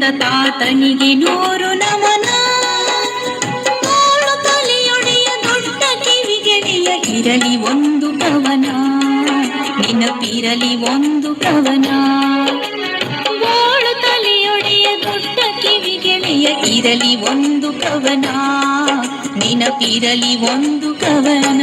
ತಂದ ತಾತನಿಗೆ ನೂರು ನಮನ. ತಲೆಯೊಡೆಯ ದೊಡ್ಡ ಕಿವಿಗೆಳೆಯ ಇರಲಿ ಒಂದು ಕವನ. ನೆನಪಿರಲಿ ಒಂದು ಕವನ. ತಲೆಯೊಡೆಯ ದೊಡ್ಡ ಕಿವಿಗೆಳೆಯ ಇರಲಿ ಒಂದು ಕವನ. ನೆನಪಿರಲಿ ಒಂದು ಕವನ.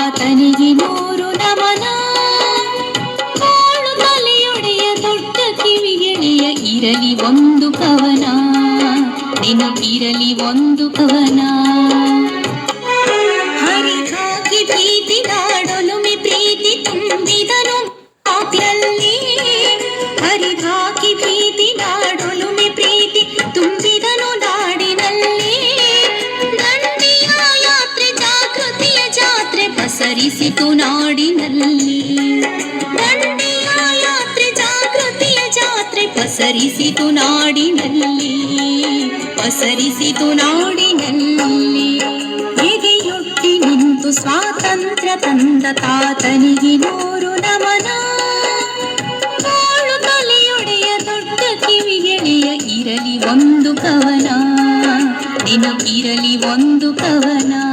ಕಿವಿಗೆಳೆಯ ಇರಲಿ ಒಂದು ಕವನ ನೆನಪಿರಲಿ ಒಂದು ಕವನ. ಹರಿಗಾಗಿ ಪ್ರೀತಿ ನಾಡೊಲುಮೆ ಪ್ರೀತಿ ತುಂಬಿದನು ಮಾತಿನಲ್ಲಿ ಹರಿಗಾಗಿ ಪ್ರೀತಿ ನಾಡೊಲುಮೆ ಪ್ರೀತಿ ತುಂಬಿದನು ನಾಡಿನಲ್ಲಿ. ದಂಡಿಯ ಯಾತ್ರೆ, ಜಾಗೃತಿಯ ಜಾತ್ರೆ ಪಸರಿಸಿತು ನಾಡಿನಲ್ಲಿ. ಪಸರಿಸಿತು ನಾಡಿನಲ್ಲಿ ಪಸರಿಸಿತು ನಾಡಿನಲ್ಲಿ. ಎದೆಯೊಟ್ಟಿ ನಿಂತು ಸ್ವಾತಂತ್ರ್ಯ ತಂದ ತಾತನಿಗೆ ನೂರು ನಮನ. ತಲೆಯೊಡೆಯ ದೊಡ್ಡ ಕಿವಿಗೆಳೆಯ ಇರಲಿ ಒಂದು ಕವನ. ಇರಲಿ ಒಂದು ಕವನ.